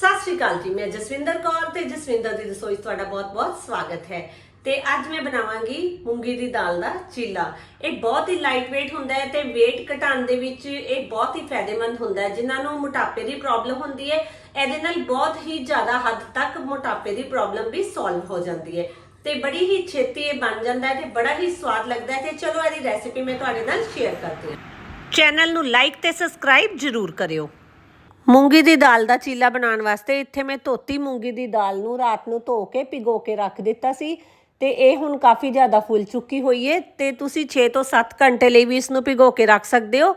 ਸਤਿ ਸ਼੍ਰੀ ਅਕਾਲ ਜੀ, ਮੈਂ ਜਸਵਿੰਦਰ ਕੌਰ ਤੇ ਜਸਵਿੰਦਰ ਦੀ ਰਸੋਈ ਤੁਹਾਡਾ ਬਹੁਤ-ਬਹੁਤ ਸਵਾਗਤ ਹੈ। ਤੇ ਅੱਜ ਮੈਂ ਬਣਾਵਾਂਗੀ ਮੂੰਗੀ ਦੀ ਦਾਲ ਦਾ ਚੀਲਾ। ਇਹ ਬਹੁਤ ਹੀ ਲਾਈਟ weight ਹੁੰਦਾ ਹੈ ਤੇ weight ਘਟਾਉਣ ਦੇ ਵਿੱਚ ਇਹ ਬਹੁਤ ਹੀ ਫਾਇਦੇਮੰਦ ਹੁੰਦਾ ਹੈ। ਜਿਨ੍ਹਾਂ ਨੂੰ ਮੋਟਾਪੇ ਦੀ ਪ੍ਰੋਬਲਮ ਹੁੰਦੀ ਹੈ, ਇਹਦੇ ਨਾਲ ਬਹੁਤ ਹੀ ਜ਼ਿਆਦਾ ਹੱਦ ਤੱਕ ਮੋਟਾਪੇ ਦੀ ਪ੍ਰੋਬਲਮ ਵੀ ਸੋਲਵ ਹੋ ਜਾਂਦੀ ਹੈ। ਤੇ ਬੜੀ ਹੀ ਛੇਤੀ ਇਹ ਬਣ ਜਾਂਦਾ ਹੈ ਤੇ ਬੜਾ ਹੀ ਸਵਾਦ ਲੱਗਦਾ ਹੈ। ਤੇ ਚਲੋ ਇਹਦੀ ਰੈਸਿਪੀ ਮੈਂ ਤੁਹਾਡੇ ਨਾਲ ਸ਼ੇਅਰ ਕਰਦੀ ਹਾਂ। ਚੈਨਲ ਨੂੰ ਲਾਈਕ ਤੇ ਸਬਸਕ੍ਰਾਈਬ ਜ਼ਰੂਰ ਕਰਿਓ। ਮੂੰਗੀ ਦੀ ਦਾਲ ਦਾ ਚੀਲਾ ਬਣਾਉਣ ਵਾਸਤੇ ਇੱਥੇ ਮੈਂ ਧੋਤੀ ਮੂੰਗੀ ਦੀ ਦਾਲ ਨੂੰ ਰਾਤ ਨੂੰ ਧੋ ਕੇ ਭਿਗੋ ਕੇ ਰੱਖ ਦਿੱਤਾ ਸੀ ਤੇ ਇਹ ਹੁਣ ਕਾਫੀ ਜ਼ਿਆਦਾ ਫੁੱਲ ਚੁੱਕੀ ਹੋਈ ਹੈ ਤੇ ਤੁਸੀਂ 6 ਤੋਂ 7 ਘੰਟੇ ਲਈ ਵੀ ਇਸ ਨੂੰ ਭਿਗੋ ਕੇ ਰੱਖ ਸਕਦੇ ਹੋ।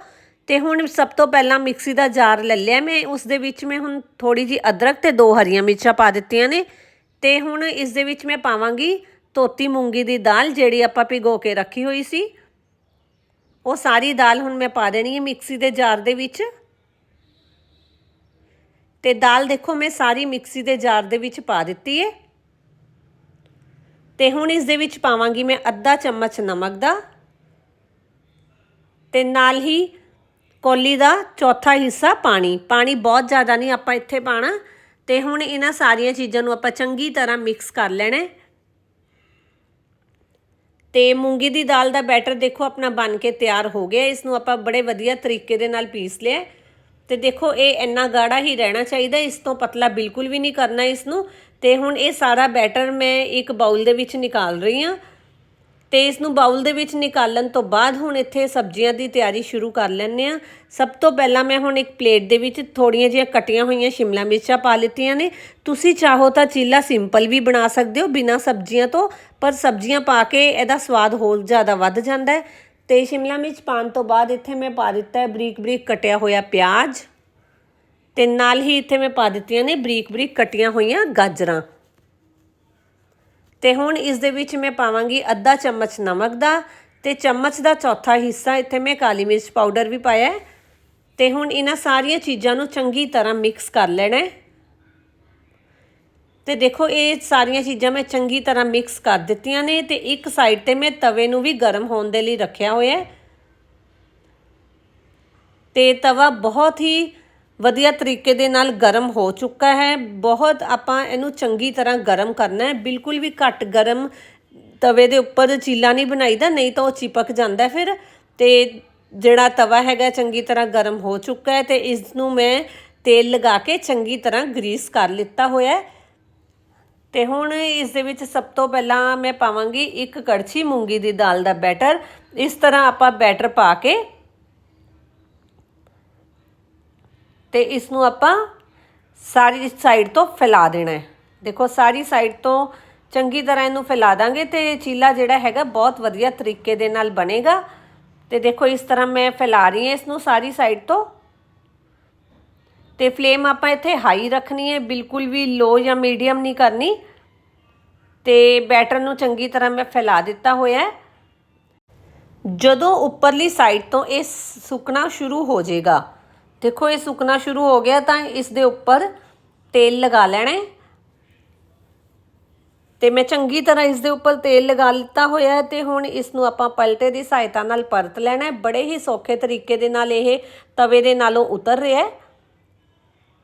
ਤੇ ਹੁਣ ਸਭ ਤੋਂ ਪਹਿਲਾਂ ਮਿਕਸੀ ਦਾ ਜਾਰ ਲੈ ਲਿਆ ਮੈਂ, ਉਸ ਦੇ ਵਿੱਚ ਮੈਂ ਹੁਣ ਥੋੜੀ ਜੀ ਅਦਰਕ ਤੇ ਦੋ ਹਰੀਆਂ ਮਿਰਚਾਂ ਪਾ ਦਿੱਤੀਆਂ ਨੇ ਤੇ ਹੁਣ ਇਸ ਦੇ ਵਿੱਚ ਮੈਂ ਪਾਵਾਂਗੀ ਧੋਤੀ ਮੂੰਗੀ ਦੀ ਦਾਲ ਜਿਹੜੀ ਆਪਾਂ ਭਿਗੋ ਕੇ ਰੱਖੀ ਹੋਈ ਸੀ। ਉਹ ਸਾਰੀ ਦਾਲ ਹੁਣ ਮੈਂ ਪਾ ਦੇਣੀ ਹੈ ਮਿਕਸੀ ਦੇ ਜਾਰ ਦੇ ਵਿੱਚ। ਤੇ ਦਾਲ ਦੇਖੋ ਮੈਂ ਸਾਰੀ ਮਿਕਸੀ ਦੇ ਜਾਰ ਦੇ ਵਿੱਚ ਪਾ ਦਿੱਤੀ ਹੈ ਤੇ ਹੁਣ ਇਸ ਦੇ ਵਿੱਚ ਪਾਵਾਂਗੀ ਮੈਂ ਅੱਧਾ ਚਮਚ ਨਮਕ ਦਾ ਤੇ ਨਾਲ ਹੀ ਕੋਲੀ ਦਾ ਚੌਥਾ ਹਿੱਸਾ ਪਾਣੀ। ਪਾਣੀ ਬਹੁਤ ਜ਼ਿਆਦਾ ਨਹੀਂ ਆਪਾਂ ਇੱਥੇ ਪਾਣਾ ਤੇ ਹੁਣ ਇਹਨਾਂ ਸਾਰੀਆਂ ਚੀਜ਼ਾਂ ਨੂੰ ਆਪਾਂ ਚੰਗੀ ਤਰ੍ਹਾਂ ਮਿਕਸ ਕਰ ਲੈਣਾ ਹੈ ਤੇ ਮੂੰਗੀ ਦੀ ਦਾਲ ਦਾ ਬੈਟਰ ਦੇਖੋ ਆਪਣਾ ਬਣ ਕੇ ਤਿਆਰ ਹੋ ਗਿਆ। ਇਸ ਨੂੰ ਆਪਾਂ ਬੜੇ ਵਧੀਆ ਤਰੀਕੇ ਦੇ ਨਾਲ ਪੀਸ ਲਿਆ ਤੇ ਦੇਖੋ, ਇਹ ਇੰਨਾ ਗਾੜਾ ਹੀ ਰਹਿਣਾ ਚਾਹੀਦਾ, ਇਸ ਤੋਂ ਪਤਲਾ ਬਿਲਕੁਲ ਵੀ ਨਹੀਂ ਕਰਨਾ ਇਸ ਨੂੰ ਤੇ ਹੁਣ ਇਹ ਸਾਰਾ ਬੈਟਰ ਮੈਂ ਇੱਕ ਬਾਉਲ ਦੇ ਵਿੱਚ ਨਿਕਾਲ ਰਹੀ ਹਾਂ। ਤੇ ਇਸ ਨੂੰ ਬਾਉਲ ਦੇ ਵਿੱਚ ਨਿਕਾਲਣ ਤੋਂ ਬਾਅਦ ਹੁਣ ਇੱਥੇ ਸਬਜ਼ੀਆਂ ਦੀ ਤਿਆਰੀ ਸ਼ੁਰੂ ਕਰ ਲੈਂਦੇ ਆ ਸਭ ਤੋਂ ਪਹਿਲਾਂ ਮੈਂ ਹੁਣ ਇੱਕ ਪਲੇਟ ਦੇ ਵਿੱਚ ਥੋੜੀਆਂ ਜਿਹੀਆਂ ਕਟੀਆਂ ਹੋਈਆਂ ਸ਼ਿਮਲਾ ਮਿਰਚਾਂ ਪਾ ਲਿੱਤੀਆਂ ਨੇ। ਤੁਸੀਂ ਚਾਹੋ ਤਾਂ ਚੀਲਾ ਸਿੰਪਲ ਵੀ ਬਣਾ ਸਕਦੇ ਹੋ ਬਿਨਾਂ ਸਬਜ਼ੀਆਂ ਤੋਂ, ਪਰ ਸਬਜ਼ੀਆਂ ਪਾ ਕੇ ਇਹਦਾ ਸਵਾਦ ਹੋਰ ਜ਼ਿਆਦਾ ਵੱਧ ਜਾਂਦਾ ਹੈ। ਤੇ ਸ਼ਿਮਲਾ ਮਿਰਚ ਪਾਣ ਤੋਂ ਬਾਅਦ ਇੱਥੇ ਮੈਂ ਪਾ ਦਿੱਤਾ ਹੈ ਬਰੀਕ ਬਰੀਕ ਕਟਿਆ ਹੋਇਆ ਪਿਆਜ਼ ਤੇ ਨਾਲ ਹੀ ਇੱਥੇ ਮੈਂ ਪਾ ਦਿੱਤੀਆਂ ਨੇ ਬਰੀਕ ਬਰੀਕ ਕਟੀਆਂ ਹੋਈਆਂ ਗਾਜਰਾਂ। ਤੇ ਹੁਣ ਇਸ ਦੇ ਵਿੱਚ ਮੈਂ ਪਾਵਾਂਗੀ ਅੱਧਾ ਚਮਚ ਨਮਕ ਦਾ ਤੇ ਚਮਚ ਦਾ ਚੌਥਾ ਹਿੱਸਾ ਇੱਥੇ ਮੈਂ ਕਾਲੀ ਮਿਰਚ ਪਾਊਡਰ ਵੀ ਪਾਇਆ ਹੈ। ਤੇ ਹੁਣ ਇਹਨਾਂ ਸਾਰੀਆਂ ਚੀਜ਼ਾਂ ਨੂੰ ਚੰਗੀ ਤਰ੍ਹਾਂ ਮਿਕਸ ਕਰ ਲੈਣਾ ਹੈ। ਤੇ ਦੇਖੋ, ਇਹ ਸਾਰੀਆਂ ਚੀਜ਼ਾਂ ਮੈਂ ਚੰਗੀ ਤਰ੍ਹਾਂ ਮਿਕਸ ਕਰ ਦਿੱਤੀਆਂ ਨੇ ਤੇ ਇੱਕ ਸਾਈਡ ਤੇ ਮੈਂ ਤਵੇ ਨੂੰ ਵੀ ਗਰਮ ਹੋਣ ਦੇ ਲਈ ਰੱਖਿਆ ਹੋਇਆ ਹੈ। ਤੇ ਤਵਾ ਬਹੁਤ ਹੀ ਵਧੀਆ ਤਰੀਕੇ ਦੇ ਨਾਲ ਗਰਮ ਹੋ ਚੁੱਕਾ ਹੈ। ਬਹੁਤ ਆਪਾਂ ਇਹਨੂੰ ਚੰਗੀ ਤਰ੍ਹਾਂ ਗਰਮ ਕਰਨਾ ਹੈ। ਬਿਲਕੁਲ ਵੀ ਘੱਟ ਗਰਮ ਤਵੇ ਦੇ ਉੱਪਰ ਚੀਲਾ ਨਹੀਂ ਬਣਾਈਦਾ, ਨਹੀਂ ਤਾਂ ਉਹ ਚਿਪਕ ਜਾਂਦਾ ਫਿਰ। ਤੇ ਜਿਹੜਾ ਤਵਾ ਹੈਗਾ, ਚੰਗੀ ਤਰ੍ਹਾਂ ਗਰਮ ਹੋ ਚੁੱਕਾ ਹੈ ਤੇ ਇਸ ਨੂੰ ਮੈਂ ਤੇਲ ਲਗਾ ਕੇ ਚੰਗੀ ਤਰ੍ਹਾਂ ਗਰੀਸ ਕਰ ਲਿੱਤਾ ਹੋਇਆ ਹੈ। ਤੇ ਹੁਣ ਇਸ ਦੇ ਵਿੱਚ ਸਭ ਤੋਂ ਪਹਿਲਾਂ ਮੈਂ ਪਾਵਾਂਗੀ ਇੱਕ ਕੜਛੀ ਮੂੰਗੀ ਦੀ ਦਾਲ ਦਾ ਬੈਟਰ। ਇਸ ਤਰ੍ਹਾਂ ਆਪਾਂ ਬੈਟਰ ਪਾ ਕੇ ਤੇ ਇਸ ਨੂੰ ਆਪਾਂ ਸਾਰੀ ਸਾਈਡ ਤੋਂ ਫੈਲਾ ਦੇਣਾ ਹੈ। ਦੇਖੋ, ਸਾਰੀ ਸਾਈਡ ਤੋਂ ਚੰਗੀ ਤਰ੍ਹਾਂ ਇਹਨੂੰ ਫੈਲਾ ਦਾਂਗੇ ਤੇ ਚੀਲਾ ਜਿਹੜਾ ਹੈਗਾ ਬਹੁਤ ਵਧੀਆ ਤਰੀਕੇ ਦੇ ਨਾਲ ਬਣੇਗਾ। ਤੇ ਦੇਖੋ, ਇਸ ਤਰ੍ਹਾਂ ਮੈਂ ਫੈਲਾ ਰਹੀ ਹਾਂ ਇਸ ਨੂੰ ਸਾਰੀ ਸਾਈਡ ਤੋਂ। ਤੇ ਫਲੇਮ ਆਪਾਂ ਇੱਥੇ ਹਾਈ ਰੱਖਣੀ ਹੈ, ਬਿਲਕੁਲ ਵੀ ਲੋ ਜਾਂ ਮੀਡੀਅਮ ਨਹੀਂ ਕਰਨੀ। ਤੇ ਬੈਟਰ ਨੂੰ ਚੰਗੀ ਤਰ੍ਹਾਂ ਮੈਂ ਫੈਲਾ ਦਿੱਤਾ ਹੋਇਆ ਹੈ। ਜਦੋਂ ਉੱਪਰਲੀ ਸਾਈਡ ਤੋਂ ਇਹ ਸੁੱਕਣਾ ਸ਼ੁਰੂ ਹੋ ਜਾਏਗਾ, ਦੇਖੋ ਇਹ ਸੁੱਕਣਾ ਸ਼ੁਰੂ ਹੋ ਗਿਆ ਤਾਂ ਇਸ ਦੇ ਉੱਪਰ ਤੇਲ ਲਗਾ ਲੈਣਾ ਹੈ। ਤੇ ਮੈਂ ਚੰਗੀ ਤਰ੍ਹਾਂ ਇਸ ਦੇ ਉੱਪਰ ਤੇਲ ਲਗਾ ਲਿੱਤਾ ਹੋਇਆ ਹੈ ਤੇ ਹੁਣ ਇਸ ਨੂੰ ਆਪਾਂ ਪਲਟੇ ਦੀ ਸਹਾਇਤਾ ਨਾਲ ਪਰਤ ਲੈਣਾ ਹੈ। ਬੜੇ ਹੀ ਸੌਖੇ ਤਰੀਕੇ ਦੇ ਨਾਲ ਇਹ ਤਵੇ ਦੇ ਨਾਲੋਂ ਉਤਰ ਰਿਹਾ ਹੈ।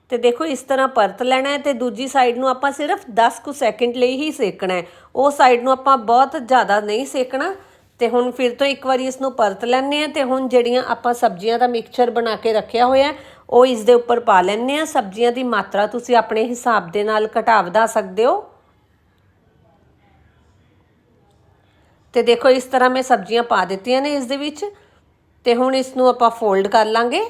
ਤੇ ਦੇਖੋ, ਇਸ ਤਰ੍ਹਾਂ ਪਰਤ ਲੈਣਾ ਹੈ ਤੇ ਦੂਜੀ ਸਾਈਡ ਨੂੰ ਆਪਾਂ ਸਿਰਫ 10 ਕੁ ਸੈਕਿੰਡ ਲਈ ਹੀ ਸੇਕਣਾ ਹੈ। ਉਹ ਸਾਈਡ ਨੂੰ ਆਪਾਂ ਬਹੁਤ ਜ਼ਿਆਦਾ ਨਹੀਂ ਸੇਕਣਾ। ਤੇ ਹੁਣ ਫਿਰ ਤੋਂ ਇੱਕ ਵਾਰੀ ਇਸ ਨੂੰ ਪਰਤ ਲੈਣੇ ਆ ਤੇ ਹੁਣ ਜਿਹੜੀਆਂ ਆਪਾਂ ਸਬਜ਼ੀਆਂ ਦਾ ਮਿਕਸਚਰ ਬਣਾ ਕੇ ਰੱਖਿਆ ਹੋਇਆ ਉਹ ਇਸ ਦੇ ਉੱਪਰ ਪਾ ਲੈਣੇ ਆ ਸਬਜ਼ੀਆਂ ਦੀ ਮਾਤਰਾ ਤੁਸੀਂ ਆਪਣੇ ਹਿਸਾਬ ਦੇ ਨਾਲ ਘਟਾ ਵਧਾ ਸਕਦੇ ਹੋ। ਤੇ ਦੇਖੋ, ਇਸ ਤਰ੍ਹਾਂ ਮੈਂ ਸਬਜ਼ੀਆਂ ਪਾ ਦਿੱਤੀਆਂ ਨੇ ਇਸ ਦੇ ਵਿੱਚ। ਤੇ ਹੁਣ ਇਸ ਨੂੰ ਆਪਾਂ ਫੋਲਡ ਕਰ ਲਾਂਗੇ।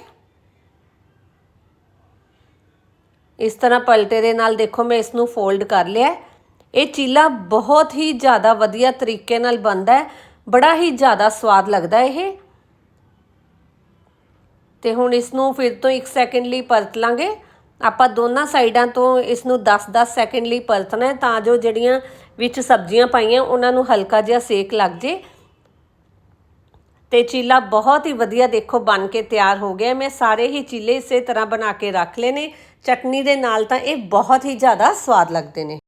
ਇਸ ਤਰ੍ਹਾਂ ਪਲਟੇ ਦੇ ਨਾਲ ਦੇਖੋ ਮੈਂ ਇਸ ਨੂੰ ਫੋਲਡ ਕਰ ਲਿਆ ਇਹ ਚੀਲਾ ਬਹੁਤ ਹੀ ਜ਼ਿਆਦਾ ਵਧੀਆ ਤਰੀਕੇ ਨਾਲ ਬਣਦਾ ਹੈ। ਬੜਾ ਹੀ ਜ਼ਿਆਦਾ ਸਵਾਦ ਲੱਗਦਾ ਇਹ। ਤੇ ਹੁਣ ਇਸ ਨੂੰ ਫਿਰ ਤੋਂ 1 ਸੈਕਿੰਡ ਲਈ ਪਰਤ ਲਾਂਗੇ। ਆਪਾਂ ਦੋਨਾਂ ਸਾਈਡਾਂ ਤੋਂ ਇਸ ਨੂੰ 10-10 ਸੈਕਿੰਡ ਲਈ ਪਰਤਣਾ ਹੈ ਤਾਂ ਜੋ ਜਿਹੜੀਆਂ ਵਿੱਚ ਸਬਜ਼ੀਆਂ ਪਾਈਆਂ, ਉਹਨਾਂ ਨੂੰ ਹਲਕਾ ਜਿਹਾ ਸੇਕ ਲੱਗ ਜੇ। ਤੇ ਚੀਲਾ ਬਹੁਤ ਹੀ ਵਧੀਆ ਦੇਖੋ ਬਣ ਕੇ ਤਿਆਰ ਹੋ ਗਿਆ ਮੈਂ ਸਾਰੇ ਹੀ ਚੀਲੇ ਇਸੇ ਤਰ੍ਹਾਂ ਬਣਾ ਕੇ ਰੱਖ ਲਏ ਨੇ। ਚਟਨੀ ਦੇ ਨਾਲ ਤਾਂ ਇਹ ਬਹੁਤ ਹੀ ਜ਼ਿਆਦਾ ਸਵਾਦ ਲੱਗਦੇ ਨੇ।